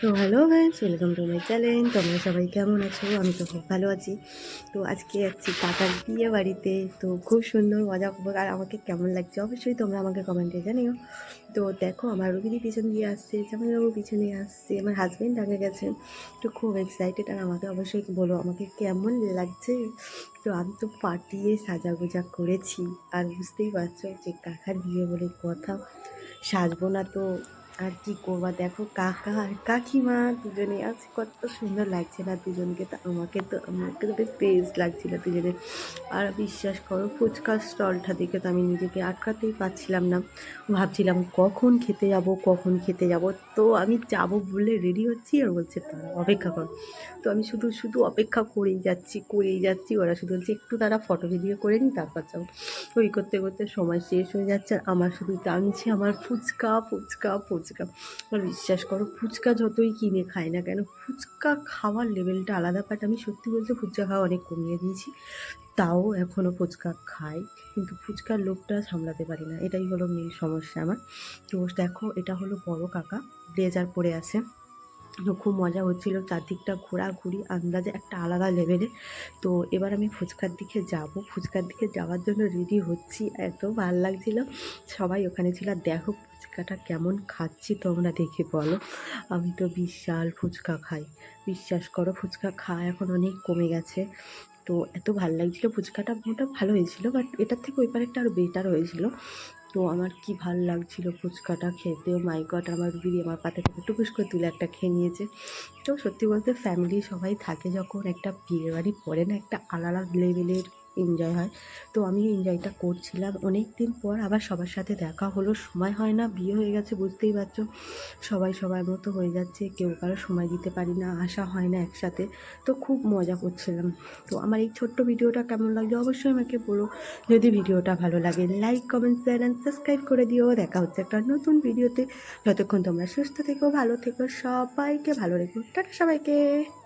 তো hello friends welcome to my channel তোমরা সবাই কেমন আছো? আমি তো খুব ভালো আছি। তো আজকে যাচ্ছি কাকার বিয়ে বাড়িতে। তো খুব সুন্দর মজা করব। আর আমাকে কেমন লাগছে অবশ্যই তোমরা আমাকে কমেন্টে জানিও। তো দেখো, আমার রবিদি পিছন দিয়ে আসছে। জামাইবাবু পিছনে আসছে। আমার হাজব্যান্ড আগে গেছে। তো খুব এক্সাইটেড আর আমাকে অবশ্যই বলো, আমাকে কেমন লাগছে? তো আমি তো পাটিয়ে সাজা গোজা করেছি। আর বুঝতেই পারছ যে কাকার বিয়ে বলে কথা। সাজবো না তো আর কি করবা? দেখো কাকা আর কাকিমা দুজনে আছে কত সুন্দর লাগছে না দুজনকে তো আমাকে তো আমাকে তো বেশ বেস্ট লাগছিল দুজনে আর বিশ্বাস করো ফুচকার স্টলটা দেখে তো আমি নিজেকে আটকাতেই পারছিলাম না। ভাবছিলাম কখন খেতে যাব, কখন খেতে যাব? তো আমি যাব বলে রেডি হচ্ছি আর বলছে তারা অপেক্ষা কর। তো আমি শুধু শুধু অপেক্ষা করেই যাচ্ছি করেই যাচ্ছি। ওরা শুধু বলছে, একটু তারা ফটো ভিডিও করে নিই তারপর যাব ওই করতে করতে সময় শেষ হয়ে যাচ্ছে। আর আমার শুধু টানছে আমার ফুচকা ফুচকা ফুচকা। আর বিশ্বাস করো, ফুচকা যতই কিনে খাই না কেন, ফুচকা খাওয়ার লেভেলটা আলাদা বাট আমি সত্যি বলতে ফুচকা খাওয়া অনেক কমিয়ে দিয়েছি। তাও এখনও ফুচকা খাই, কিন্তু ফুচকার লোকটা সামলাতে পারি না। এটাই হলো মেন সমস্যা আমার। তো দেখো, এটা হলো বড় কাকা, ব্লেজার পরে আছে। খুব মজা হচ্ছিল, চারদিকটা ঘোরাঘুরি, আন্দাজে একটা আলাদা লেভেলে তো এবার আমি ফুচকার দিকে যাব। ফুচকার দিকে যাওয়ার জন্য রেডি হচ্ছি, এত ভালো লাগছিল। সবাই ওখানে ছিল, আর দেখো ফুচকাটা কেমন খাচ্ছি তোমরা দেখে বলো। আমি তো বিশাল ফুচকা খাই। বিশ্বাস করো, ফুচকা খাওয়া এখন অনেক কমে গেছে। তো এত ভালো লাগছিল, ফুচকাটা মোটা ভালো হয়েছিল বাট এটার থেকে ওই পারেরটা আরও বেটার হয়েছিল। তো আমার কি ভালো লাগছিল ফুচকাটা খেতে মাই আমার দিদি আমার পাতে থেকে টুকুস করে তুলে একটা খেয়ে নিয়েছে। তো সত্যি বলতে ফ্যামিলি সবাই থাকে যখন একটা বিয়ে বাড়ি পরে না, একটা আলাদা লেভেলের এনজয় হয়। তো আমি এনজয়টা করছিলাম। অনেক দিন পর আবার সবার সাথে দেখা হলো। সময় হয় না, বিয়ে হয়ে গেছে, বুঝতেই পারছ। সবাই সবার মতো হয়ে যাচ্ছে, কেউ কারও সময় দিতে পারি না আসা হয় না একসাথে। তো খুব মজা করছিলাম। তো আমার এই ছোট্ট ভিডিওটা কেমন লাগল অবশ্যই আমাকে বলো। যদি ভিডিওটা ভালো লাগে like comment share and subscribe করে দিও। দেখা হচ্ছে একটা নতুন ভিডিওতে। যতক্ষণ তোমরা সুস্থ থেকো, ভালো থেকো, সবাইকে ভালো রেখো। টাটা সবাইকে।